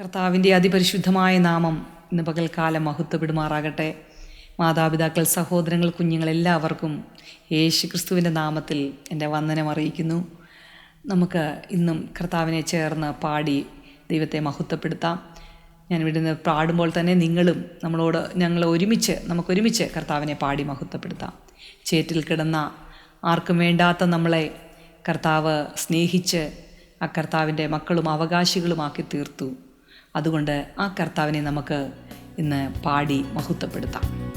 കർത്താവിന്റെ അതിപരിശുദ്ധമായ നാമം ഇന്ന് പകൽക്കാലം മഹത്വപ്പെടുമാറാകട്ടെ. മാതാപിതാക്കൾ സഹോദരങ്ങൾ കുഞ്ഞുങ്ങൾ എല്ലാവർക്കും യേശു ക്രിസ്തുവിന്റെ നാമത്തിൽ എന്റെ വന്ദനം അറിയിക്കുന്നു. നമുക്ക് ഇന്നും കർത്താവിനെ ചേർന്ന് പാടി ദൈവത്തെ മഹത്വപ്പെടുത്താം. ഞാൻ ഇവിടുന്ന് പാടുമ്പോൾ തന്നെ നിങ്ങളും നമ്മളോട് ഞങ്ങൾ ഒരുമിച്ച് നമുക്കൊരുമിച്ച് കർത്താവിനെ പാടി മഹത്വപ്പെടുത്താം. ചേറ്റിൽ കിടന്ന ആർക്കും വേണ്ടാത്ത നമ്മളെ കർത്താവ് സ്നേഹിച്ച് ആ കർത്താവിന്റെ മക്കളും അവകാശികളുമാക്കി തീർത്തു. അതുകൊണ്ട് ആ കർത്താവിനെ നമുക്ക് ഇന്ന് പാടി മഹത്വപ്പെടുത്താം.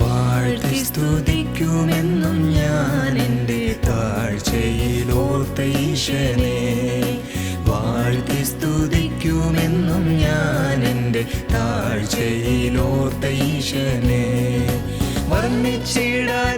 വാഴ്ത്തി സ്തുതിക്കുമെന്നും ഞാൻ എന്റെ താഴ്ചയിലോർത്ത ഈശനെ. വാഴ്ത്തി സ്തുതിക്കുമെന്നും ഞാൻ എന്റെ താഴ്ചയിലോർത്ത ഈശനെ. വർണിച്ചിടാൻ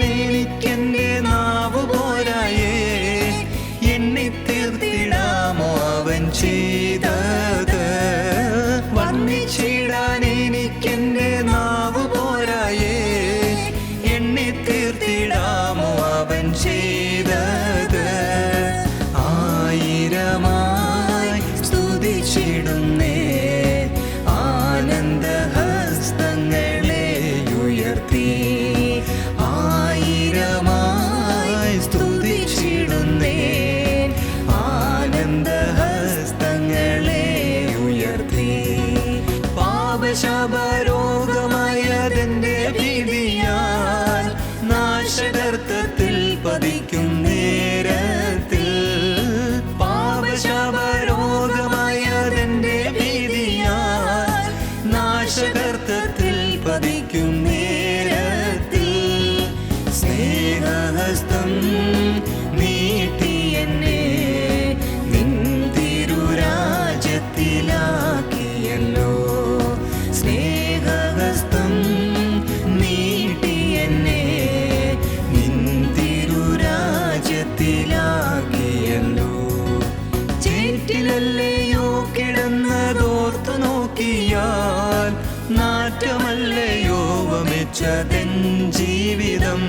ചേറ്റിലല്ലയോ കിടന്നതോർത്തു നോക്കിയാൽ നാറ്റമല്ലയോ വമിച്ചതെൻ ജീവിതം.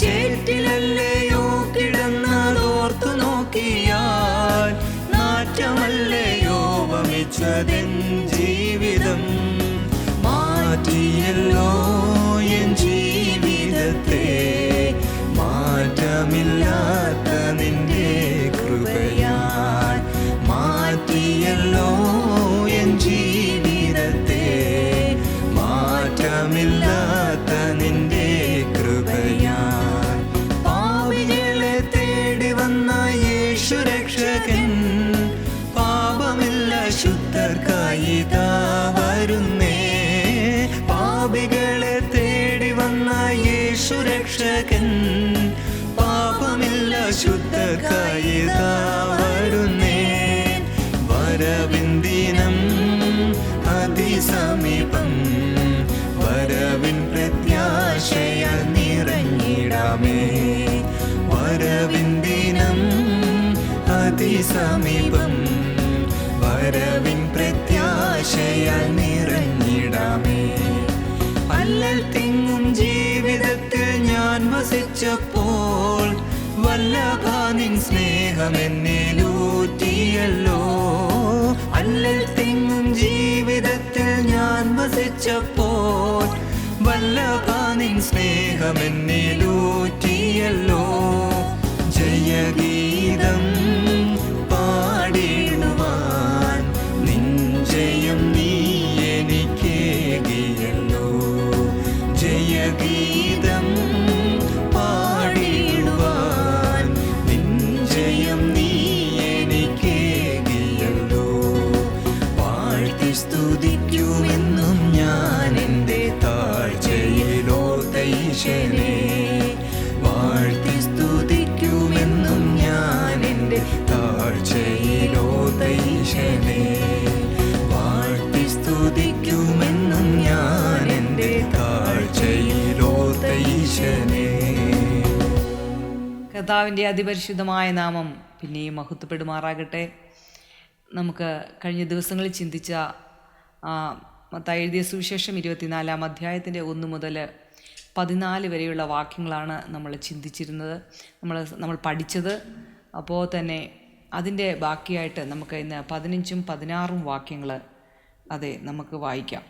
ചേറ്റിലല്ലയോ അതിസമീപം വരവിൻ പ്രത്യാശയ നിറഞ്ഞിടാമേ. അല്ലൽ തിങ്ങും ജീവിതത്തിൽ ഞാൻ വസിച്ചപ്പോൾ വല്ലഭാനിൻ സ്നേഹം എന്നെ എന്നിലൂറ്റിയല്ലോ അല്ലൽ തിങ്ങും ജീവിതത്തിൽ ഞാൻ വസിച്ചപ്പോൾ വല്ലഭാനിൻ സ്നേഹം എന്നെ എന്നിലൂറ്റിയല്ലോ താഴ്ചയിലോർത്ത വാഴ്ത്തി സ്തുതിക്കുമെന്നും ഞാൻ എന്റെ താഴ്ചയിലോ തൈശനെ വാഴ്ത്തി സ്തുതിക്കുമെന്നും ഞാൻ എന്റെ താഴ്ചയിലോ തൈശനെ കർത്താവിന്റെ അതിപരിശുദ്ധമായ നാമം പിന്നെയും മഹത്വപ്പെടുമാറാകട്ടെ. നമുക്ക് കഴിഞ്ഞ ദിവസങ്ങളിൽ ചിന്തിച്ച മത്തായി എഴുതിയ സുവിശേഷം ഇരുപത്തിനാലാം അധ്യായത്തിന്റെ ഒന്ന് മുതൽ പതിനാല് വരെയുള്ള വാക്യങ്ങളാണ് നമ്മൾ ചിന്തിച്ചിരുന്നത്. നമ്മൾ നമ്മൾ പഠിച്ചത്. അപ്പോൾ തന്നെ അതിന്റെ ബാക്കിയായിട്ട് നമുക്ക് ഇന്ന് പതിനഞ്ചും പതിനാറും വാക്യങ്ങൾ അതെ നമുക്ക് വായിക്കാം.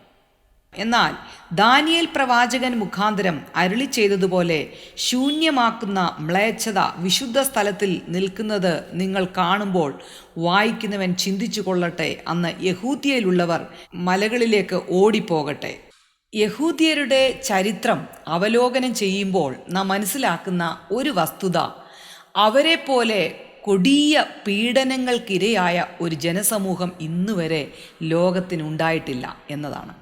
എന്നാൽ ദാനിയേൽ പ്രവാചകൻ മുഖാന്തരം അരുളി ചെയ്തതുപോലെ ശൂന്യമാക്കുന്ന മ്ലേച്ഛത വിശുദ്ധ സ്ഥലത്തിൽ നിൽക്കുന്നത് നിങ്ങൾ കാണുമ്പോൾ വായിക്കുന്നവൻ ചിന്തിച്ചു കൊള്ളട്ടെ. അന്ന് യഹൂദിയയിലുള്ളവർ മലകളിലേക്ക് ഓടിപ്പോകട്ടെ. യഹൂദിയരുടെ ചരിത്രം അവലോകനം ചെയ്യുമ്പോൾ നാം മനസ്സിലാക്കുന്ന ഒരു വസ്തുത അവരെ പോലെ കൊടിയ പീഡനങ്ങൾക്കിരയായ ഒരു ജനസമൂഹം ഇന്നുവരെ ലോകത്തിനുണ്ടായിട്ടില്ല എന്നതാണ്.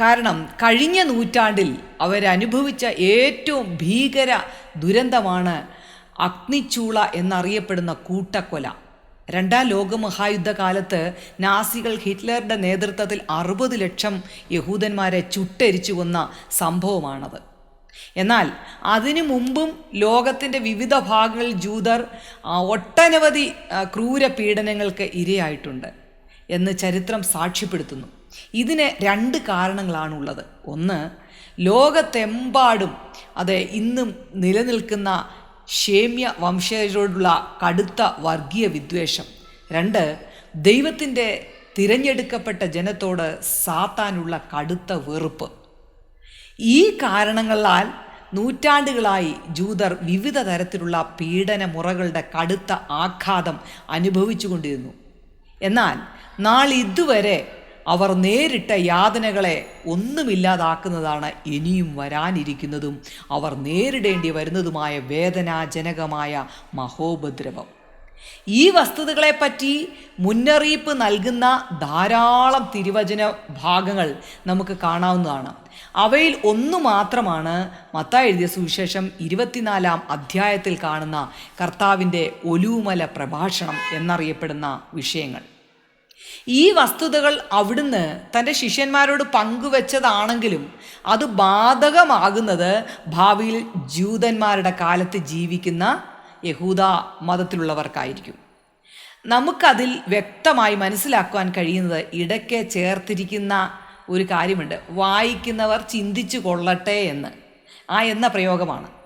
കാരണം കഴിഞ്ഞ നൂറ്റാണ്ടിൽ അവരനുഭവിച്ച ഏറ്റവും ഭീകര ദുരന്തമാണ് അഗ്നിച്ചൂള എന്നറിയപ്പെടുന്ന കൂട്ടക്കൊല. രണ്ടാം ലോകമഹായുദ്ധകാലത്ത് നാസികൾ ഹിറ്റ്ലറുടെ നേതൃത്വത്തിൽ അറുപത് ലക്ഷം യഹൂദന്മാരെ ചുട്ടരിച്ചു കൊന്ന സംഭവമാണത്. എന്നാൽ അതിനു മുമ്പും ലോകത്തിന്റെ വിവിധ ഭാഗങ്ങളിൽ ജൂതർ ഒട്ടനവധി ക്രൂര പീഡനങ്ങൾക്ക് ഇരയായിട്ടുണ്ട് എന്ന് ചരിത്രം സാക്ഷ്യപ്പെടുത്തുന്നു. ഇതിന് രണ്ട് കാരണങ്ങളാണുള്ളത്. ഒന്ന് ലോകത്തെമ്പാടും അതെ ഇന്നും നിലനിൽക്കുന്ന ഷേമ്യ വംശജരോടുള്ള കടുത്ത വർഗീയ വിദ്വേഷം. രണ്ട് ദൈവത്തിന്റെ തിരഞ്ഞെടുക്കപ്പെട്ട ജനത്തോട് സാത്താനുള്ള കടുത്ത വെറുപ്പ്. ഈ കാരണങ്ങളാൽ നൂറ്റാണ്ടുകളായി ജൂതർ വിവിധ തരത്തിലുള്ള പീഡന മുറകളുടെ കടുത്ത ആഘാതം അനുഭവിച്ചുകൊണ്ടിരുന്നു. എന്നാൽ നാളിതുവരെ അവർ നേരിട്ട യാതനകളെ ഒന്നുമില്ലാതാക്കുന്നതാണ് ഇനിയും വരാനിരിക്കുന്നതും. അവർ നേരിടേണ്ടി വരുന്നതുമായ വേദനാജനകമായ മഹോപദ്രവം. ഈ വസ്തുതകളെപ്പറ്റി മുന്നറിയിപ്പ് നൽകുന്ന ധാരാളം തിരുവചന ഭാഗങ്ങൾ നമുക്ക് കാണാവുന്നതാണ്. അവയിൽ ഒന്നു മാത്രമാണ് മത്ത എഴുതിയ സുവിശേഷം ഇരുപത്തിനാലാം അധ്യായത്തിൽ കാണുന്ന കർത്താവിന്റെ ഒലുമല പ്രഭാഷണം എന്നറിയപ്പെടുന്ന വിഷയങ്ങൾ. ഈ വസ്തുതകൾ അവിടുന്ന് തന്റെ ശിഷ്യന്മാരോട് പങ്കുവെച്ചതാണെങ്കിലും അത് ബാധകമാകുന്നത് ഭാവിയിൽ ജൂതന്മാരുടെ കാലത്ത് ജീവിക്കുന്ന യഹൂദ മതത്തിലുള്ളവർക്കായിരിക്കും. നമുക്കതിൽ വ്യക്തമായി മനസ്സിലാക്കുവാൻ കഴിയുന്നത് ഇടയ്ക്ക് ചേർത്തിരിക്കുന്ന ഒരു കാര്യമുണ്ട്. വായിക്കുന്നവർ ചിന്തിച്ചു കൊള്ളട്ടെ എന്ന്. ആ എന്ന പ്രയോഗമാണ്.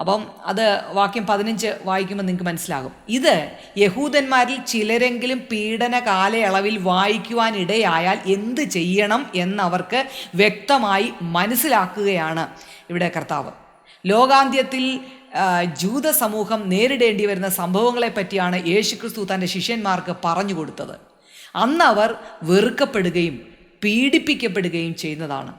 അപ്പം അത് വാക്യം പതിനഞ്ച് വായിക്കുമ്പോൾ നിങ്ങൾക്ക് മനസ്സിലാകും. ഇത് യഹൂദന്മാരിൽ ചിലരെങ്കിലും പീഡന കാലയളവിൽ വായിക്കുവാൻ ഇടയായാൽ എന്ത് ചെയ്യണം എന്നവർക്ക് വ്യക്തമായി മനസ്സിലാക്കുകയാണ് ഇവിടെ കർത്താവ്. ലോകാന്ത്യത്തിൽ ജൂത സമൂഹം നേരിടേണ്ടി വരുന്ന സംഭവങ്ങളെ പറ്റിയാണ് യേശുക്രിസ്തു തന്റെ ശിഷ്യന്മാർക്ക് പറഞ്ഞു കൊടുത്തത്. അന്ന് അവർ വെറുക്കപ്പെടുകയും പീഡിപ്പിക്കപ്പെടുകയും ചെയ്യുന്നതാണ്.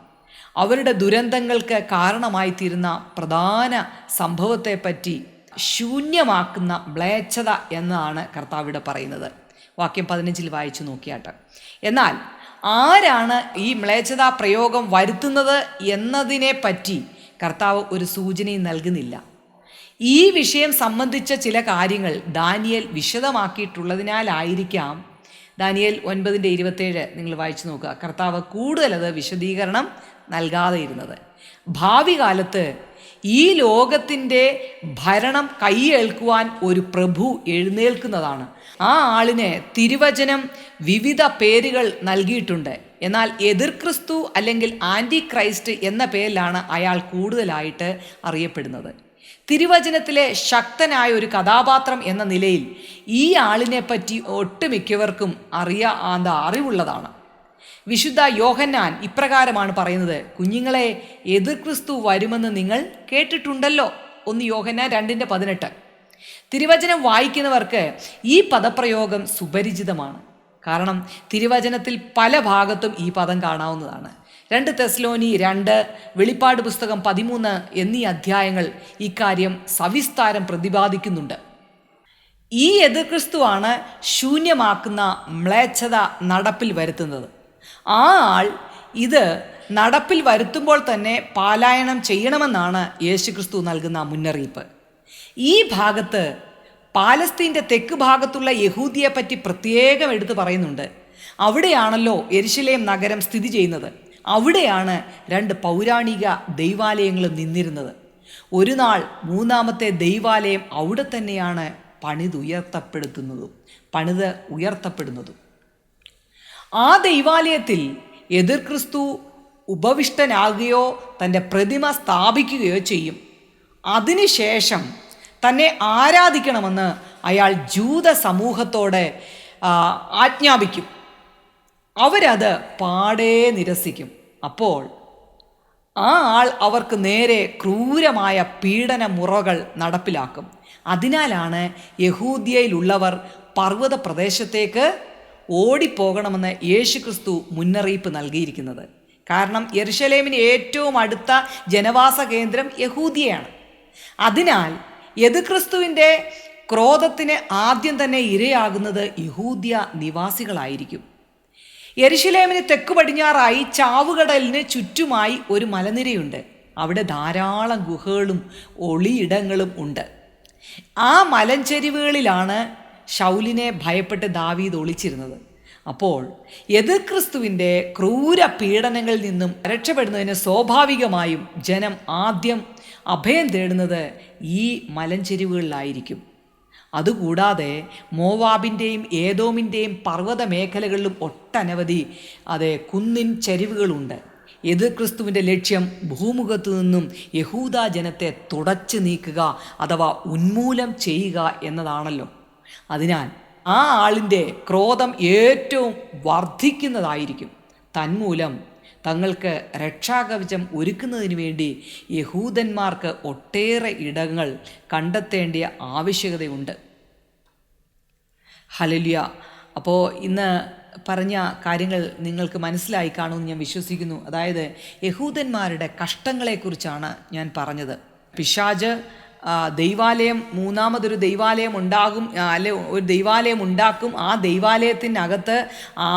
അവരുടെ ദുരന്തങ്ങൾക്ക് കാരണമായി തീരുന്ന പ്രധാന സംഭവത്തെപ്പറ്റി ശൂന്യമാക്കുന്ന മ്ലേച്ഛത എന്നാണ് കർത്താവിടെ പറയുന്നത്. വാക്യം പതിനഞ്ചിൽ വായിച്ചു നോക്കിയാട്ട്. എന്നാൽ ആരാണ് ഈ മ്ലേച്ഛത പ്രയോഗം വരുത്തുന്നത് എന്നതിനെ പറ്റി കർത്താവ് ഒരു സൂചനയും നൽകുന്നില്ല. ഈ വിഷയം സംബന്ധിച്ച ചില കാര്യങ്ങൾ ദാനിയൽ വിശദമാക്കിയിട്ടുള്ളതിനാലായിരിക്കാം. ദാനിയൽ ഒൻപതിന്റെ ഇരുപത്തേഴ് നിങ്ങൾ വായിച്ചു നോക്കുക. കർത്താവ് കൂടുതലത് വിശദീകരണം നൽകാതെ ഇരുന്നത് ഭാവി കാലത്ത് ഈ ലോകത്തിന്റെ ഭരണം കൈയേൽക്കുവാൻ ഒരു പ്രഭു എഴുന്നേൽക്കുന്നതാണ്. ആ ആളിന് തിരുവചനം വിവിധ പേരുകൾ നൽകിയിട്ടുണ്ട്. എന്നാൽ എതിർ ക്രിസ്തു അല്ലെങ്കിൽ ആന്റി ക്രൈസ്റ്റ് എന്ന പേരിലാണ് അയാൾ കൂടുതലായിട്ട് അറിയപ്പെടുന്നത്. തിരുവചനത്തിലെ ശക്തനായ ഒരു കഥാപാത്രം എന്ന നിലയിൽ ഈ ആളിനെ പറ്റി ഒട്ടുമിക്കവർക്കും അറിയാ എന്താ അറിവുള്ളതാണ്. വിശുദ്ധ യോഹന്നാൻ ഇപ്രകാരമാണ് പറയുന്നത്. കുഞ്ഞുങ്ങളെ എതിർ ക്രിസ്തു വരുമെന്ന് നിങ്ങൾ കേട്ടിട്ടുണ്ടല്ലോ? ഒന്ന് യോഹന്നാൻ രണ്ടിന്റെ പതിനെട്ട്. തിരുവചനം വായിക്കുന്നവർക്ക് ഈ പദപ്രയോഗം സുപരിചിതമാണ്. കാരണം തിരുവചനത്തിൽ പല ഭാഗത്തും ഈ പദം കാണാവുന്നതാണ്. രണ്ട് തെസ്ലോനി രണ്ട് വെളിപ്പാട് പുസ്തകം പതിമൂന്ന് എന്നീ അധ്യായങ്ങൾ ഇക്കാര്യം സവിസ്താരം പ്രതിപാദിക്കുന്നുണ്ട്. ഈ എതിർക്രിസ്തുവാണ് ശൂന്യമാക്കുന്ന മ്ലേച്ഛത നടപ്പിൽ വരുത്തുന്നത്. ആ ആൾ ഇത് നടപ്പിൽ വരുത്തുമ്പോൾ തന്നെ പാലായനം ചെയ്യണമെന്നാണ് യേശുക്രിസ്തു നൽകുന്ന മുന്നറിയിപ്പ്. ഈ ഭാഗത്ത് പാലസ്തീന്റെ തെക്ക് ഭാഗത്തുള്ള യഹൂദിയെപ്പറ്റി പ്രത്യേകം എടുത്തു പറയുന്നുണ്ട്. അവിടെയാണല്ലോ എരിശിലേം നഗരം സ്ഥിതി ചെയ്യുന്നത്. അവിടെയാണ് രണ്ട് പൗരാണിക ദൈവാലയങ്ങളും നിന്നിരുന്നത്. ഒരു നാൾ മൂന്നാമത്തെ ദൈവാലയം അവിടെ തന്നെയാണ് പണിതുയർത്തപ്പെടുത്തുന്നതും പണിത് ഉയർത്തപ്പെടുന്നതും. ആ ദൈവാലയത്തിൽ എതിർ ക്രിസ്തു ഉപവിഷ്ടനാകുകയോ തന്റെ പ്രതിമ സ്ഥാപിക്കുകയോ ചെയ്യും. അതിനുശേഷം തന്നെ ആരാധിക്കണമെന്ന് അയാൾ ജൂത സമൂഹത്തോട് ആജ്ഞാപിക്കും. അവരത് പാടേ നിരസിക്കും. അപ്പോൾ ആ ആൾ അവർക്ക് നേരെ ക്രൂരമായ പീഡന മുറകൾ നടപ്പിലാക്കും. അതിനാലാണ് യഹൂദിയയിലുള്ളവർ പർവത പ്രദേശത്തേക്ക് ഓടിപ്പോകണമെന്ന് യേശുക്രിസ്തു മുന്നറിയിപ്പ് നൽകിയിരിക്കുന്നത്. കാരണം യെരുഷലേമിന് ഏറ്റവും അടുത്ത ജനവാസ കേന്ദ്രം യഹൂദിയാണ്. അതിനാൽ യദുക്രിസ്തുവിന്റെ ക്രോധത്തിന് ആദ്യം തന്നെ ഇരയാകുന്നത് യഹൂദ്യ നിവാസികളായിരിക്കും. യരിശിലേമിന് തെക്ക് പടിഞ്ഞാറായി ചാവുകടലിന് ചുറ്റുമായി ഒരു മലനിരയുണ്ട്. അവിടെ ധാരാളം ഗുഹകളും ഒളിയിടങ്ങളും ഉണ്ട്. ആ മലഞ്ചെരിവുകളിലാണ് ശൗലിനെ ഭയപ്പെട്ട് ദാവീദ് ഒളിച്ചിരുന്നത്. അപ്പോൾ എതിർ ക്രിസ്തുവിന്റെ ക്രൂര പീഡനങ്ങളിൽ നിന്നും രക്ഷപ്പെടുന്നതിന് സ്വാഭാവികമായും ജനം ആദ്യം അഭയം തേടുന്നത് ഈ മലഞ്ചെരിവുകളിലായിരിക്കും. അതുകൂടാതെ മോവാബിന്റെയും ഏതോമിന്റെയും പർവത മേഖലകളിലും ഒട്ടനവധി അതെ കുന്നിൻ ചരിവുകളുണ്ട്. എതിർ ക്രിസ്തുവിന്റെ ലക്ഷ്യം ഭൂമുഖത്തു നിന്നും യഹൂദ ജനത്തെ തുടച്ചു നീക്കുക അഥവാ ഉന്മൂലം ചെയ്യുക എന്നതാണല്ലോ. അതിനാൽ ആ ആളിന്റെ ക്രോധം ഏറ്റവും വർദ്ധിക്കുന്നതായിരിക്കും. തന്മൂലം തങ്ങൾക്ക് രക്ഷാകവചം ഒരുക്കുന്നതിന് വേണ്ടി യഹൂദന്മാർക്ക് ഒട്ടേറെ ഇടങ്ങൾ കണ്ടെത്തേണ്ടിയ ആവശ്യകതയുണ്ട്. ഹലലിയ അപ്പോൾ ഇന്ന് പറഞ്ഞ കാര്യങ്ങൾ നിങ്ങൾക്ക് മനസ്സിലായി കാണുമെന്ന് ഞാൻ വിശ്വസിക്കുന്നു. അതായത് യഹൂദന്മാരുടെ കഷ്ടങ്ങളെക്കുറിച്ചാണ് ഞാൻ പറഞ്ഞത്. പിശാജ് ദൈവാലയം മൂന്നാമതൊരു ദൈവാലയം ഉണ്ടാകും അല്ലെ ഒരു ദൈവാലയം ഉണ്ടാക്കും ആ ദൈവാലയത്തിനകത്ത് ആ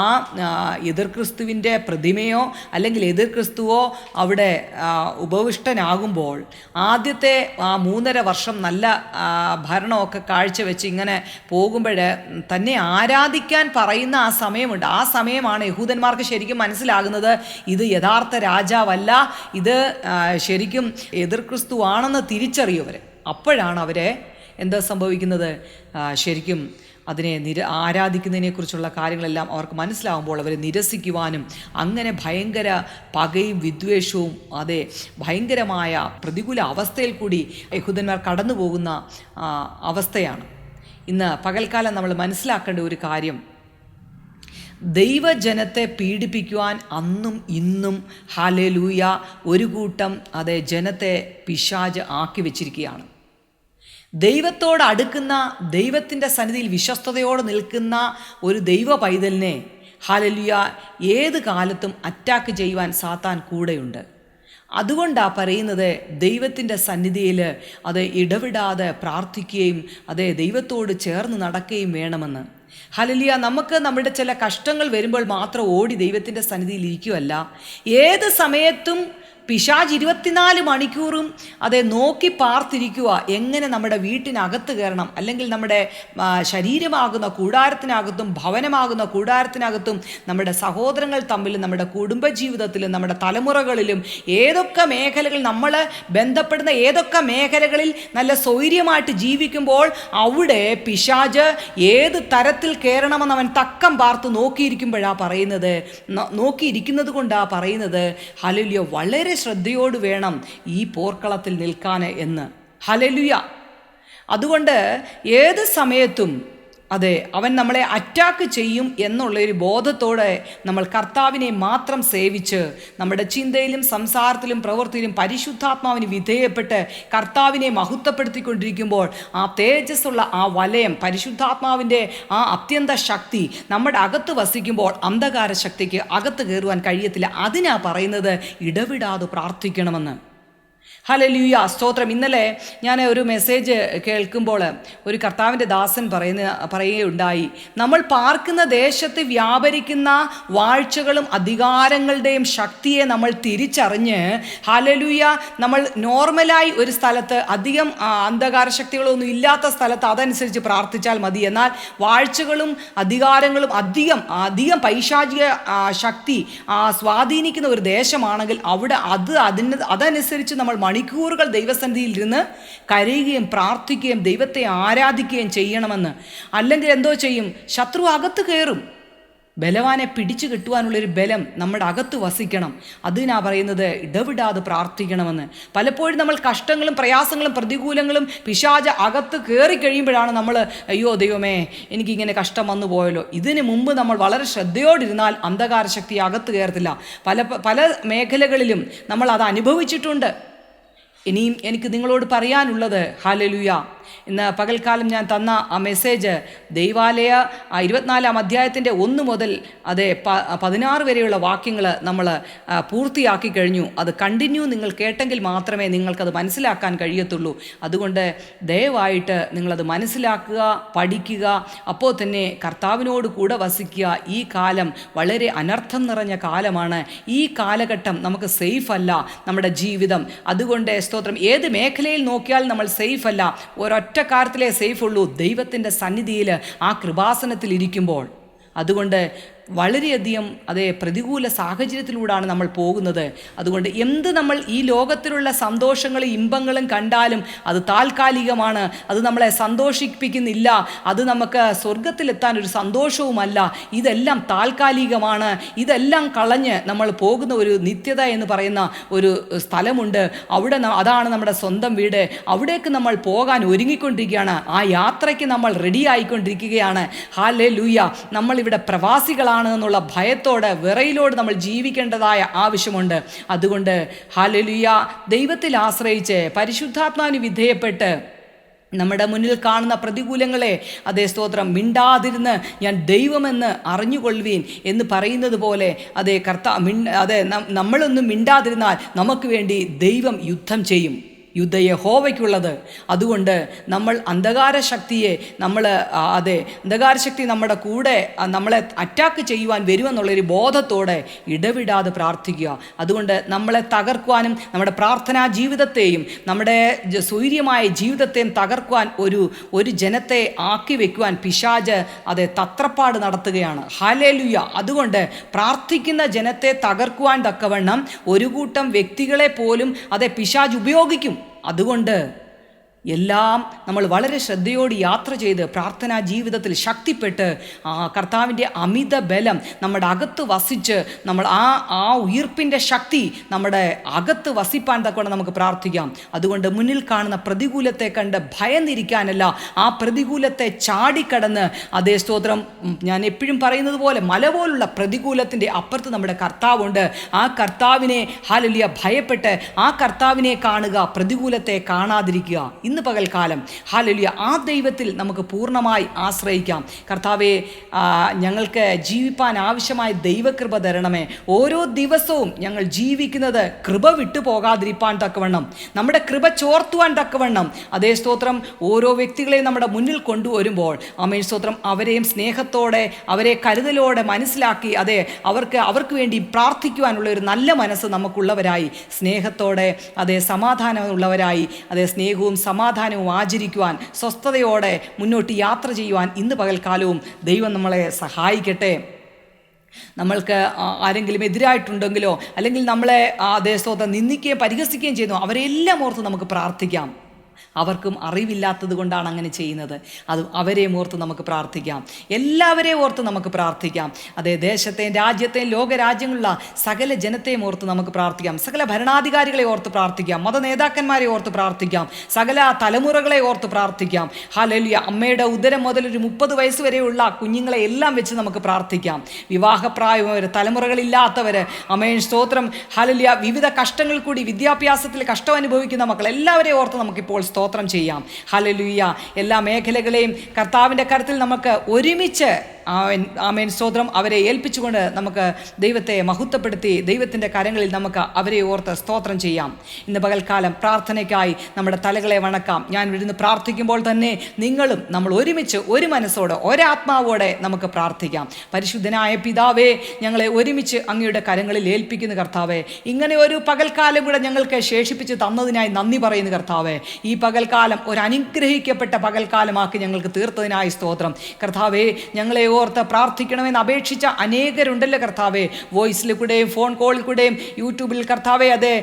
എതിർ ക്രിസ്തുവിന്റെ പ്രതിമയോ അല്ലെങ്കിൽ എതിർ ക്രിസ്തുവോ അവിടെ ഉപവിഷ്ടനാകുമ്പോൾ ആദ്യത്തെ ആ മൂന്നര വർഷം നല്ല ഭരണമൊക്കെ കാഴ്ചവെച്ച് ഇങ്ങനെ പോകുമ്പോൾ തന്നെ ആരാധിക്കാൻ പറയുന്ന ആ സമയമുണ്ട്. ആ സമയമാണ് യഹൂദന്മാർക്ക് ശരിക്കും മനസ്സിലാകുന്നത് ഇത് യഥാർത്ഥ രാജാവല്ല ഇത് ശരിക്കും എതിർ ക്രിസ്തു അപ്പോഴാണ് അവരെ എന്താ സംഭവിക്കുന്നത്? ശരിക്കും അതിനെ നിര ആരാധിക്കുന്നതിനെക്കുറിച്ചുള്ള കാര്യങ്ങളെല്ലാം അവർക്ക് മനസ്സിലാവുമ്പോൾ അവരെ നിരസിക്കുവാനും അങ്ങനെ ഭയങ്കര പകയും വിദ്വേഷവും അതെ ഭയങ്കരമായ പ്രതികൂല അവസ്ഥയിൽ കൂടി യഹൂദന്മാർ കടന്നു പോകുന്ന അവസ്ഥയാണ്. ഇന്ന് പകൽക്കാലം നമ്മൾ മനസ്സിലാക്കേണ്ട ഒരു കാര്യം. ദൈവജനത്തെ പീഡിപ്പിക്കുവാൻ അന്നും ഇന്നും ഹാലേലൂയ ഒരു കൂട്ടം അതെ ജനത്തെ പിശാജ് ആക്കി വെച്ചിരിക്കുകയാണ്. ദൈവത്തോട് അടുക്കുന്ന ദൈവത്തിന്റെ സന്നിധിയിൽ വിശ്വസ്തയോടെ നിൽക്കുന്ന ഒരു ദൈവ പൈതലിനെ ഹാലലിയ ഏത് കാലത്തും അറ്റാക്ക് ചെയ്യുവാൻ സാത്താൻ കൂടെയുണ്ട്. അതുകൊണ്ടാണ് പറയുന്നത് ദൈവത്തിന്റെ സന്നിധിയിൽ അത് ഇടവിടാതെ പ്രാർത്ഥിക്കുകയും അത് ദൈവത്തോട് ചേർന്ന് നടക്കുകയും വേണമെന്ന്. ഹലലിയ നമുക്ക് നമ്മുടെ ചില കഷ്ടങ്ങൾ വരുമ്പോൾ മാത്രം ഓടി ദൈവത്തിന്റെ സന്നിധിയിൽ ഇരിക്കുമല്ല ഏത് സമയത്തും പിശാജ് ഇരുപത്തിനാല് മണിക്കൂറും അതെ നോക്കി പാർത്തിരിക്കുക. എങ്ങനെ നമ്മുടെ വീട്ടിനകത്ത് കയറണം? അല്ലെങ്കിൽ നമ്മുടെ ശരീരമാകുന്ന കൂടാരത്തിനകത്തും ഭവനമാകുന്ന കൂടാരത്തിനകത്തും നമ്മുടെ സഹോദരങ്ങൾ തമ്മിൽ നമ്മുടെ കുടുംബജീവിതത്തിലും നമ്മുടെ തലമുറകളിലും ഏതൊക്കെ മേഖലകൾ നമ്മൾ ബന്ധപ്പെടുന്ന ഏതൊക്കെ മേഖലകളിൽ നല്ല സ്വൈര്യമായിട്ട് ജീവിക്കുമ്പോൾ അവിടെ പിശാജ് ഏത് തരത്തിൽ കയറണമെന്ന് അവൻ തക്കം പാർത്ത് നോക്കിയിരിക്കുമ്പോഴാണ് പറയുന്നത്. നോക്കിയിരിക്കുന്നത് കൊണ്ടാണ് പറയുന്നത്. ഹലലുയ വളരെ ശ്രദ്ധയോട് വേണം ഈ പോർക്കളത്തിൽ നിൽക്കാൻ എന്ന്. ഹലലുയ അതുകൊണ്ട് ഏത് സമയത്തും അതെ അവൻ നമ്മളെ അറ്റാക്ക് ചെയ്യും എന്നുള്ളൊരു ബോധത്തോടെ നമ്മൾ കർത്താവിനെ മാത്രം സേവിച്ച് നമ്മുടെ ചിന്തയിലും സംസാരത്തിലും പ്രവൃത്തിയിലും പരിശുദ്ധാത്മാവിന് വിധേയപ്പെട്ട് കർത്താവിനെ മഹത്വപ്പെടുത്തിക്കൊണ്ടിരിക്കുമ്പോൾ ആ തേജസ്സുള്ള ആ വലയം പരിശുദ്ധാത്മാവിന്റെ ആ അത്യന്ത ശക്തി നമ്മുടെ അകത്ത് വസിക്കുമ്പോൾ അന്ധകാര ശക്തിക്ക് അകത്ത് കയറുവാൻ കഴിയത്തില്ല. അതിനാ പറയുന്നത് ഇടവിടാതെ പ്രാർത്ഥിക്കണമെന്ന്. ഹലലൂയ സ്തോത്രം. ഇന്നലെ ഞാൻ ഒരു മെസ്സേജ് കേൾക്കുമ്പോൾ ഒരു കർത്താവിന്റെ ദാസൻ പറയുന്ന പറയുകയുണ്ടായി. നമ്മൾ പാർക്കുന്ന ദേശത്ത് വ്യാപരിക്കുന്ന വാഴ്ചകളും അധികാരങ്ങളുടെയും ശക്തിയെ നമ്മൾ തിരിച്ചറിഞ്ഞ് ഹലലൂയ നമ്മൾ നോർമലായി ഒരു സ്ഥലത്ത് അധികം അന്ധകാര ശക്തികളൊന്നും ഇല്ലാത്ത സ്ഥലത്ത് അതനുസരിച്ച് പ്രാർത്ഥിച്ചാൽ മതി. എന്നാൽ വാഴ്ചകളും അധികാരങ്ങളും അധികം അധികം പൈശാചിക ശക്തി സ്വാധീനിക്കുന്ന ഒരു ദേശമാണെങ്കിൽ അവിടെ അത് അതിന് അതനുസരിച്ച് നമ്മൾ മണിക്കൂറുകൾ ദൈവസന്നിധിയിൽ ഇരുന്ന് കരയുകയും പ്രാർത്ഥിക്കുകയും ദൈവത്തെ ആരാധിക്കുകയും ചെയ്യണമെന്ന്. അല്ലെങ്കിൽ എന്തോ ചെയ്യും ശത്രു അകത്ത് കയറും. ബലവാനെ പിടിച്ചു കിട്ടുവാനുള്ളൊരു ബലം നമ്മുടെ അകത്ത് വസിക്കണം. അതിനാ പറയുന്നത് ഇടവിടാതെ പ്രാർത്ഥിക്കണമെന്ന്. പലപ്പോഴും നമ്മൾ കഷ്ടങ്ങളും പ്രയാസങ്ങളും പ്രതികൂലങ്ങളും പിശാച അകത്ത് കയറി കഴിയുമ്പോഴാണ് നമ്മൾ അയ്യോ ദൈവമേ എനിക്കിങ്ങനെ കഷ്ടം വന്നു പോയല്ലോ. ഇതിന് മുമ്പ് നമ്മൾ വളരെ ശ്രദ്ധയോടിരുന്നാൽ അന്ധകാര ശക്തി അകത്ത് കയറത്തില്ല. പല പല മേഖലകളിലും നമ്മൾ അത് അനുഭവിച്ചിട്ടുണ്ട്. ഇനിയും എനിക്ക് നിങ്ങളോട് പറയാനുള്ളത് ഹാലലുയ ഇന്ന് പകൽക്കാലം ഞാൻ തന്ന ആ മെസ്സേജ് ദൈവാലയ ആ ഇരുപത്തിനാലാം അധ്യായത്തിന്റെ ഒന്ന് മുതൽ അതെ പതിനാറ് വരെയുള്ള വാക്യങ്ങൾ നമ്മൾ പൂർത്തിയാക്കി കഴിഞ്ഞു. അത് കണ്ടിന്യൂ നിങ്ങൾ കേട്ടെങ്കിൽ മാത്രമേ നിങ്ങൾക്കത് മനസ്സിലാക്കാൻ കഴിയത്തുള്ളൂ. അതുകൊണ്ട് ദയവായിട്ട് നിങ്ങളത് മനസ്സിലാക്കുക പഠിക്കുക. അപ്പോൾ തന്നെ കർത്താവിനോട് കൂടെ വസിക്കുക. ഈ കാലം വളരെ അനർത്ഥം നിറഞ്ഞ കാലമാണ്. ഈ കാലഘട്ടം നമുക്ക് സേഫ് അല്ല നമ്മുടെ ജീവിതം. അതുകൊണ്ട് സ്തോത്രം. ഏത് മേഖലയിൽ നോക്കിയാൽ നമ്മൾ സേഫ് അല്ല. ഒരൊറ്റ കാര്യത്തിലേ സേഫ് ഉള്ളൂ. ദൈവത്തിന്റെ സന്നിധിയിൽ ആ കൃപാസനത്തിൽ ഇരിക്കുമ്പോൾ. അതുകൊണ്ട് വളരെയധികം അതേ പ്രതികൂല സാഹചര്യത്തിലൂടെയാണ് നമ്മൾ പോകുന്നത്. അതുകൊണ്ട് എന്ത് നമ്മൾ ഈ ലോകത്തിലുള്ള സന്തോഷങ്ങളും ഇമ്പങ്ങളും കണ്ടാലും അത് താൽക്കാലികമാണ്. അത് നമ്മളെ സന്തോഷിപ്പിക്കുന്നില്ല. അത് നമുക്ക് സ്വർഗത്തിലെത്താൻ ഒരു സന്തോഷവുമല്ല. ഇതെല്ലാം താൽക്കാലികമാണ്. ഇതെല്ലാം കളഞ്ഞ് നമ്മൾ പോകുന്ന ഒരു നിത്യത എന്ന് പറയുന്ന ഒരു സ്ഥലമുണ്ട്. അവിടെ അതാണ് നമ്മുടെ സ്വന്തം വീട്. അവിടേക്ക് നമ്മൾ പോകാൻ ഒരുങ്ങിക്കൊണ്ടിരിക്കുകയാണ്. ആ യാത്രയ്ക്ക് നമ്മൾ റെഡി ആയിക്കൊണ്ടിരിക്കുകയാണ്. ഹാലേ ലൂയ നമ്മളിവിടെ പ്രവാസികളാണ്. എന്നുള്ള ഭയത്തോടെ വിറയിലോട് നമ്മൾ ജീവിക്കേണ്ടതായ ആവശ്യമുണ്ട്. അതുകൊണ്ട് ഹാലലിയ ദൈവത്തിൽ ആശ്രയിച്ച് പരിശുദ്ധാത്മാവിന് വിധേയപ്പെട്ട് നമ്മുടെ മുന്നിൽ കാണുന്ന പ്രതികൂലങ്ങളെ അതേ സ്തോത്രം മിണ്ടാതിരുന്ന് ഞാൻ ദൈവമെന്ന് അറിഞ്ഞുകൊള്ളുവീൻ എന്ന് പറയുന്നത് പോലെ അതേ കർത്ത മിണ്ട അതെ നമ്മളൊന്നും മിണ്ടാതിരുന്നാൽ നമുക്ക് വേണ്ടി ദൈവം യുദ്ധം ചെയ്യും. യുദ്ധ യഹോവയ്ക്കുള്ളത് അതുകൊണ്ട് നമ്മൾ അന്ധകാര ശക്തിയെ നമ്മൾ അതെ അന്ധകാര ശക്തി നമ്മുടെ കൂടെ നമ്മളെ അറ്റാക്ക് ചെയ്യുവാൻ വരുമെന്നുള്ളൊരു ബോധത്തോടെ ഇടവിടാതെ പ്രാർത്ഥിക്കുക. അതുകൊണ്ട് നമ്മളെ തകർക്കുവാനും നമ്മുടെ പ്രാർത്ഥനാ ജീവിതത്തെയും നമ്മുടെ സ്വൈര്യമായ ജീവിതത്തെയും തകർക്കുവാൻ ഒരു ഒരു ജനത്തെ ആക്കി വെക്കുവാൻ പിശാജ് അതെ തത്രപ്പാട് നടത്തുകയാണ്. ഹാലേലുയ അതുകൊണ്ട് പ്രാർത്ഥിക്കുന്ന ജനത്തെ തകർക്കുവാൻ തക്കവണ്ണം ഒരു കൂട്ടം വ്യക്തികളെ പോലും അതെ പിശാജ് ഉപയോഗിക്കും. അതുകൊണ്ട് എല്ലാം നമ്മൾ വളരെ ശ്രദ്ധയോട് യാത്ര ചെയ്ത് പ്രാർത്ഥനാ ജീവിതത്തിൽ ശക്തിപ്പെട്ട് ആ കർത്താവിന്റെ അമിത ബലം നമ്മുടെ അകത്ത് വസിച്ച് നമ്മൾ ആ ആ ഉയർപ്പിന്റെ ശക്തി നമ്മുടെ അകത്ത് വസിപ്പാൻ തക്കൊണ്ട് നമുക്ക് പ്രാർത്ഥിക്കാം. അതുകൊണ്ട് മുന്നിൽ കാണുന്ന പ്രതികൂലത്തെ കണ്ട് ഭയന്നിരിക്കാനല്ല ആ പ്രതികൂലത്തെ ചാടിക്കടന്ന് അതേ സ്തോത്രം ഞാൻ എപ്പോഴും പറയുന്നത് പോലെ മല പോലുള്ള പ്രതികൂലത്തിന്റെ അപ്പുറത്ത് നമ്മുടെ കർത്താവുണ്ട്. ആ കർത്താവിനെ ഹാലലിയ ഭയപ്പെട്ട് ആ കർത്താവിനെ കാണുക പ്രതികൂലത്തെ കാണാതിരിക്കുക. ഇന്ന് പകൽക്കാലം. ഹാലലിയ ആ ദൈവത്തിൽ നമുക്ക് പൂർണമായി ആശ്രയിക്കാം. കർത്താവെ ഞങ്ങൾക്ക് ജീവിപ്പാൻ ആവശ്യമായ ദൈവകൃപ തരണമേ. ഓരോ ദിവസവും ഞങ്ങൾ ജീവിക്കുന്നത് കൃപ വിട്ടു പോകാതിരിപ്പാൻ തക്കവണ്ണം. നമ്മുടെ കൃപ ചോർത്തുവാൻ തക്കവണ്ണം. അതേ സ്തോത്രം ഓരോ വ്യക്തികളെയും നമ്മുടെ മുന്നിൽ കൊണ്ടുവരുമ്പോൾ അമേൻ സ്തോത്രം അവരെയും സ്നേഹത്തോടെ അവരെ കരുതലോടെ മനസ്സിലാക്കി അതെ അവർക്ക് അവർക്ക് വേണ്ടി പ്രാർത്ഥിക്കുവാനുള്ള ഒരു നല്ല മനസ്സ് നമുക്കുള്ളവരായി. സ്നേഹത്തോടെ അതേ സമാധാനമുള്ളവരായി. അതേ സ്നേഹവും സമാധാനവും ആചരിക്കുവാൻ സ്വസ്ഥതയോടെ മുന്നോട്ട് യാത്ര ചെയ്യുവാൻ ഇന്ന് പകൽക്കാലവും ദൈവം നമ്മളെ സഹായിക്കട്ടെ. നമ്മൾക്ക് ആരെങ്കിലും എതിരായിട്ടുണ്ടെങ്കിലോ അല്ലെങ്കിൽ നമ്മളെ ആ ദേശത്തോട്ട് നിന്ദിക്കുകയും പരിഹസിക്കുകയും ചെയ്യുന്നു അവരെല്ലാം ഓർത്ത് നമുക്ക് പ്രാർത്ഥിക്കാം. അവർക്കും അറിവില്ലാത്തത് കൊണ്ടാണ് അങ്ങനെ ചെയ്യുന്നത്. അത് അവരെയും ഓർത്ത് നമുക്ക് പ്രാർത്ഥിക്കാം. എല്ലാവരെയും ഓർത്ത് നമുക്ക് പ്രാർത്ഥിക്കാം. അതേ ദേശത്തെയും രാജ്യത്തെയും ലോകരാജ്യങ്ങളുള്ള സകല ജനത്തെയും ഓർത്ത് നമുക്ക് പ്രാർത്ഥിക്കാം. സകല ഭരണാധികാരികളെ ഓർത്ത് പ്രാർത്ഥിക്കാം. മത നേതാക്കന്മാരെ ഓർത്ത് പ്രാർത്ഥിക്കാം. സകല തലമുറകളെ ഓർത്ത് പ്രാർത്ഥിക്കാം. ഹാലലിയ അമ്മയുടെ ഉദരം മുതൽ ഒരു മുപ്പത് വയസ്സ് വരെയുള്ള കുഞ്ഞുങ്ങളെ എല്ലാം വെച്ച് നമുക്ക് പ്രാർത്ഥിക്കാം. വിവാഹപ്രായമായവർ തലമുറകളില്ലാത്തവർ അമ്മയൻ സ്തോത്രം. ഹാലലിയ വിവിധ കഷ്ടങ്ങൾ കൂടി വിദ്യാഭ്യാസത്തിൽ കഷ്ടം അനുഭവിക്കുന്ന മക്കൾ എല്ലാവരെയും ഓർത്ത് നമുക്കിപ്പോൾ സ്തോത്രം ചെയ്യാം. ഹലലുയ്യ എല്ലാ മേഖലകളെയും കർത്താവിന്റെ കരത്തിൽ നമുക്ക് ഒരുമിച്ച് ആമേൻ സ്തോത്രം. അവരെ ഏൽപ്പിച്ചുകൊണ്ട് നമുക്ക് ദൈവത്തെ മഹത്വപ്പെടുത്തി ദൈവത്തിന്റെ കരങ്ങളിൽ നമുക്ക് അവരെ ഓർത്ത് സ്തോത്രം ചെയ്യാം. ഇന്ന് പകൽക്കാലം പ്രാർത്ഥനയ്ക്കായി നമ്മുടെ തലകളെ വണക്കാം. ഞാൻ ഇരുന്ന് പ്രാർത്ഥിക്കുമ്പോൾ തന്നെ നിങ്ങളും നമ്മൾ ഒരുമിച്ച് ഒരു മനസ്സോടെ ഒരാത്മാവോടെ നമുക്ക് പ്രാർത്ഥിക്കാം. പരിശുദ്ധനായ പിതാവേ ഞങ്ങളെ ഒരുമിച്ച് അങ്ങയുടെ കരങ്ങളിൽ ഏൽപ്പിക്കുന്ന കർത്താവേ ഇങ്ങനെ ഒരു പകൽക്കാലം കൂടെ ഞങ്ങൾക്ക് ശേഷിപ്പിച്ച് തന്നതിനായി നന്ദി പറയുന്ന കർത്താവേ ഈ പകൽക്കാലം ഒരു അനുഗ്രഹിക്കപ്പെട്ട പകൽക്കാലമാക്കി ഞങ്ങൾക്ക് തീർത്തതിനായി സ്തോത്രം. കർത്താവേ ഞങ്ങളെ ഓർത്ത് പ്രാർത്ഥിക്കണമെന്ന് അപേക്ഷിച്ച അനേകരുണ്ടല്ലോ കർത്താവെ. വോയിസിൽ കൂടെയും ഫോൺ കോളിൽ കൂടെയും യൂട്യൂബിൽ കർത്താവെ അതെ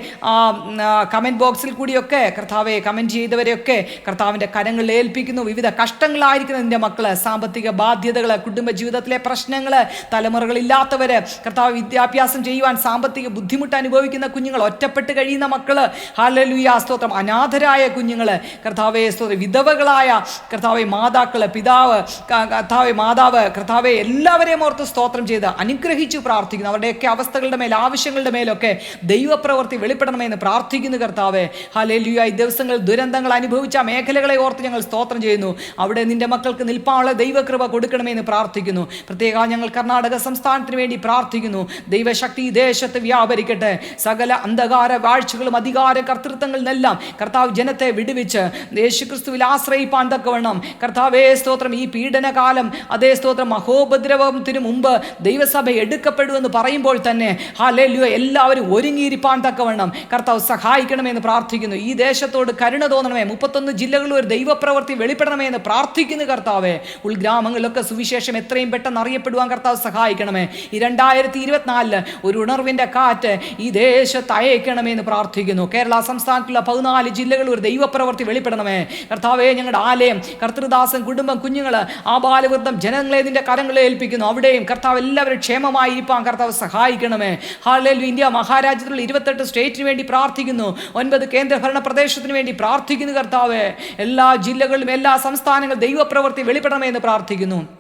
കമന്റ് ബോക്സിൽ കൂടിയൊക്കെ കർത്താവെ കമന്റ് ചെയ്തവരെയൊക്കെ കർത്താവിന്റെ കരങ്ങളിൽ ഏൽപ്പിക്കുന്നു. വിവിധ കഷ്ടങ്ങളായിരിക്കുന്ന എന്റെ മക്കൾ സാമ്പത്തിക ബാധ്യതകൾ കുടുംബ ജീവിതത്തിലെ പ്രശ്നങ്ങൾ തലമുറകളില്ലാത്തവർ കർത്താവ് വിദ്യാഭ്യാസം ചെയ്യുവാൻ സാമ്പത്തിക ബുദ്ധിമുട്ട് അനുഭവിക്കുന്ന കുഞ്ഞുങ്ങൾ ഒറ്റപ്പെട്ട് കഴിയുന്ന മക്കൾ ഹാലലുയ സ്തോത്രം. അനാഥരായ കുഞ്ഞുങ്ങൾ കർത്താവെ സ്തോത്രം. വിധവകളായ കർത്താവെ മാതാക്കൾ പിതാവ് കർത്താവെ മാതാവ് കർത്താവെ എല്ലാവരെയും ഓർത്ത് സ്തോത്രം ചെയ്ത് അനുഗ്രഹിച്ചു പ്രാർത്ഥിക്കുന്നു. അവരുടെയൊക്കെ അവസ്ഥകളുടെ മേൽ ആവശ്യങ്ങളുടെ മേലൊക്കെ ദൈവപ്രവൃത്തി വെളിപ്പെടണമെന്ന് പ്രാർത്ഥിക്കുന്നു കർത്താവെ. ഹാലേലുയ ഈ ദിവസങ്ങളിൽ ദുരന്തങ്ങൾ അനുഭവിച്ച മേഖലകളെ ഓർത്ത് ഞങ്ങൾ സ്തോത്രം ചെയ്യുന്നു. അവിടെ നിന്റെ മക്കൾക്ക് നിൽപ്പാനുള്ള ദൈവകൃപ കൊടുക്കണമെന്ന് പ്രാർത്ഥിക്കുന്നു. പ്രത്യേക ഞങ്ങൾ കർണാടക സംസ്ഥാനത്തിന് വേണ്ടി പ്രാർത്ഥിക്കുന്നു. ദൈവശക്തി ദേശത്ത് വ്യാപരിക്കട്ടെ. സകല അന്ധകാര വാഴ്ചകളും അധികാര കർത്തൃത്വങ്ങളും എല്ലാം കർത്താവ് ജനത്തെ വിടുവിച്ച് യേശുക്രിസ്തുവിൽ ആശ്രയിപ്പാൻ തക്കവണ്ണം. കർത്താവേ സ്തോത്രം. ഈ പീഡനകാലം അതേ സ്തോത്രം മഹോപദ്രവത്തിന് മുമ്പ് ദൈവസഭ എടുക്കപ്പെടുമെന്ന് പറയുമ്പോൾ തന്നെ ഹാലേലുയ എല്ലാവരും ഒരുങ്ങിയിരിപ്പാൻ തക്കവണ്ണം കർത്താവ് സഹായിക്കണമെന്ന് പ്രാർത്ഥിക്കുന്നു. ഈ ദേശത്തോട് കരുണ തോന്നണമേ. മുപ്പത്തൊന്ന് ജില്ലകളിൽ ഒരു ദൈവപ്രവൃത്തി വെളിപ്പെടണമേ എന്ന് പ്രാർത്ഥിക്കുന്നു കർത്താവേ. ഉൾഗ്രാമങ്ങളിലൊക്കെ സുവിശേഷം എത്രയും പെട്ടെന്ന് അറിയപ്പെടുവാൻ കർത്താവ് സഹായിക്കണമേ. ഈ രണ്ടായിരത്തി ഇരുപത്തിനാലിൽ ഒരു ഉണർവിന്റെ കാറ്റ് ഈ ദേശത്ത് അയക്കണമേ എന്ന് പ്രാർത്ഥിക്കുന്നു. കേരള സംസ്ഥാനത്തുള്ള പതിനാല് ജില്ലകളിൽ ഒരു ദൈവപ്രവൃത്തി വെളിപ്പെടണമേ. കർത്താവേ ഞങ്ങളുടെ ആലയം കർത്തൃദാസൻ കുടുംബം കുഞ്ഞുങ്ങൾ ആ ബാലവൃദ്ധം ജനങ്ങളെ നിന്റെ കരങ്ങളെ ഏൽപ്പിക്കുന്നു. അവിടെയും കർത്താവ് എല്ലാവരും ക്ഷേമമായി ഇരിപ്പാൻ കർത്താവ് സഹായിക്കണമേ. ഹാലേലു ഇന്ത്യ മഹാരാജ്യത്തിലുള്ള ഇരുപത്തെട്ട് സ്റ്റേറ്റിന് വേണ്ടി പ്രാർത്ഥിക്കുന്നു. ഒൻപത് കേന്ദ്രഭരണ പ്രദേശത്തിന് വേണ്ടി പ്രാർത്ഥിക്കുന്നു കർത്താവ്. എല്ലാ ജില്ലകളിലും എല്ലാ സംസ്ഥാനങ്ങളും ദൈവപ്രവൃത്തി വെളിപ്പെടണമെന്ന് പ്രാർത്ഥിക്കുന്നു.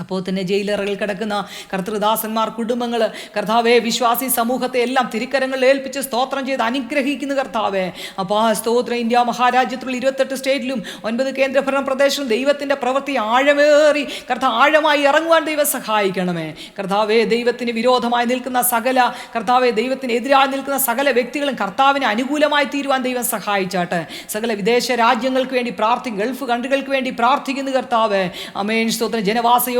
അപ്പോൾ തന്നെ ജയിലറുകൾ കിടക്കുന്ന കർത്തൃദാസന്മാർ കുടുംബങ്ങൾ കർത്താവെ വിശ്വാസി സമൂഹത്തെ എല്ലാം തിരിക്കരങ്ങളിൽ ഏൽപ്പിച്ച് സ്തോത്രം ചെയ്ത് അനുഗ്രഹിക്കുന്ന കർത്താവെ. അപ്പോൾ ആ സ്തോത്രം. ഇന്ത്യ മഹാരാജ്യത്തിലുള്ള ഇരുപത്തെട്ട് സ്റ്റേറ്റിലും ഒൻപത് കേന്ദ്രഭരണ പ്രദേശവും ദൈവത്തിന്റെ പ്രവൃത്തി ആഴമേറി കർത്താവ് ആഴമായി ഇറങ്ങുവാൻ ദൈവം സഹായിക്കണമേ. കർത്താവെ ദൈവത്തിന് വിരോധമായി നിൽക്കുന്ന സകല കർത്താവെ ദൈവത്തിന് എതിരായി നിൽക്കുന്ന സകല വ്യക്തികളും കർത്താവിന് അനുകൂലമായി തീരുവാൻ ദൈവം സഹായിച്ചാട്ടെ. സകല വിദേശ രാജ്യങ്ങൾക്ക് വേണ്ടി പ്രാർത്ഥി ഗൾഫ് കൺട്രികൾക്ക് വേണ്ടി പ്രാർത്ഥിക്കുന്ന കർത്താവ്. അമേൻ. സ്തോത്രം.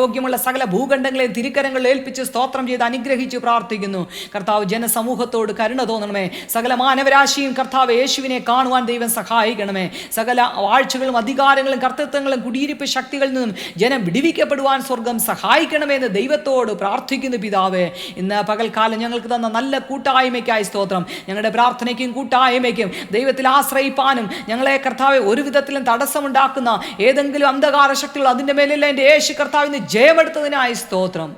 ജനവാസയോഗ്യമുള്ള സകല ഭൂഖണ്ഡങ്ങളെയും തിരുക്കരങ്ങളിൽ ഏൽപ്പിച്ച് സ്തോത്രം ചെയ്ത് അനുഗ്രഹിച്ച് പ്രാർത്ഥിക്കുന്നു. കർത്താവ് ജനസമൂഹത്തോട് കരുണ തോന്നണമേ. സകല മാനവരാശിയും കർത്താവ് യേശുവിനെ കാണുവാൻ ദൈവം സഹായിക്കണമേ. സകല വാഴ്ചകളും അധികാരങ്ങളും കർത്തൃത്വങ്ങളും കുടിയിരിപ്പ് ശക്തികളിൽ നിന്നും ജനം വിടിവിക്കപ്പെടുവാൻ സ്വർഗം സഹായിക്കണമെന്ന് ദൈവത്തോട് പ്രാർത്ഥിക്കുന്നു പിതാവേ. ഇന്ന് പകൽക്കാലം ഞങ്ങൾക്ക് തന്ന നല്ല കൂട്ടായ്മയ്ക്കായി സ്തോത്രം. ഞങ്ങളുടെ പ്രാർത്ഥനയ്ക്കും കൂട്ടായ്മയ്ക്കും ദൈവത്തിൽ ആശ്രയിപ്പാനും ഞങ്ങളെ കർത്താവെ ഒരു വിധത്തിലും തടസ്സമുണ്ടാക്കുന്ന ഏതെങ്കിലും അന്ധകാര ശക്തികൾ അതിന്റെ മേലില്ല. എന്റെ യേശു കർത്താവിന് ജയമെടുത്തതിനായി സ്തോത്രം.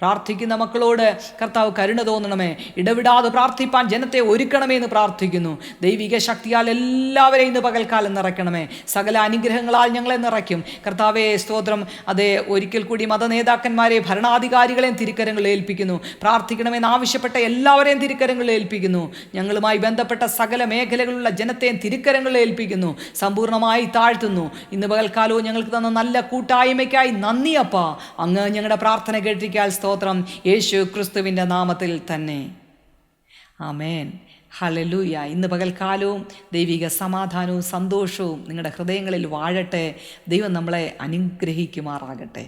പ്രാർത്ഥിക്കുന്ന മക്കളോട് കർത്താവ് കരുണ തോന്നണമേ. ഇടവിടാതെ പ്രാർത്ഥിപ്പാൻ ജനത്തെ ഒരുക്കണമേ എന്ന് പ്രാർത്ഥിക്കുന്നു. ദൈവിക ശക്തിയാൽ എല്ലാവരെയും ഇന്ന് പകൽക്കാലം നിറയ്ക്കണമേ. സകല അനുഗ്രഹങ്ങളാൽ ഞങ്ങളെ നിറയ്ക്കും. കർത്താവെ സ്തോത്രം. അതെ ഒരിക്കൽ കൂടി മത നേതാക്കന്മാരെ ഭരണാധികാരികളെയും തിരുക്കരങ്ങളിൽ ഏൽപ്പിക്കുന്നു. പ്രാർത്ഥിക്കണമെന്ന് ആവശ്യപ്പെട്ട എല്ലാവരെയും തിരുക്കരങ്ങളിൽ ഏൽപ്പിക്കുന്നു. ഞങ്ങളുമായി ബന്ധപ്പെട്ട സകല മേഖലകളിലുള്ള ജനത്തെയും തിരുക്കരങ്ങളിൽ ഏൽപ്പിക്കുന്നു. സമ്പൂർണമായി താഴ്ത്തുന്നു. ഇന്ന് പകൽക്കാലവും ഞങ്ങൾക്ക് തന്ന നല്ല കൂട്ടായ്മയ്ക്കായി നന്ദിയപ്പ അങ്ങ് ഞങ്ങളുടെ പ്രാർത്ഥന കേട്ടിരിക്കാൻ സ്തോത്രം യേശു ക്രിസ്തുവിന്റെ നാമത്തിൽ തന്നെ. ആമേൻ. ഹലലൂയ ഇന്ന് പകൽക്കാലവും ദൈവിക സമാധാനവും സന്തോഷവും നിങ്ങളുടെ ഹൃദയങ്ങളിൽ വാഴട്ടെ. ദൈവം നമ്മളെ അനുഗ്രഹിക്കുമാറാകട്ടെ.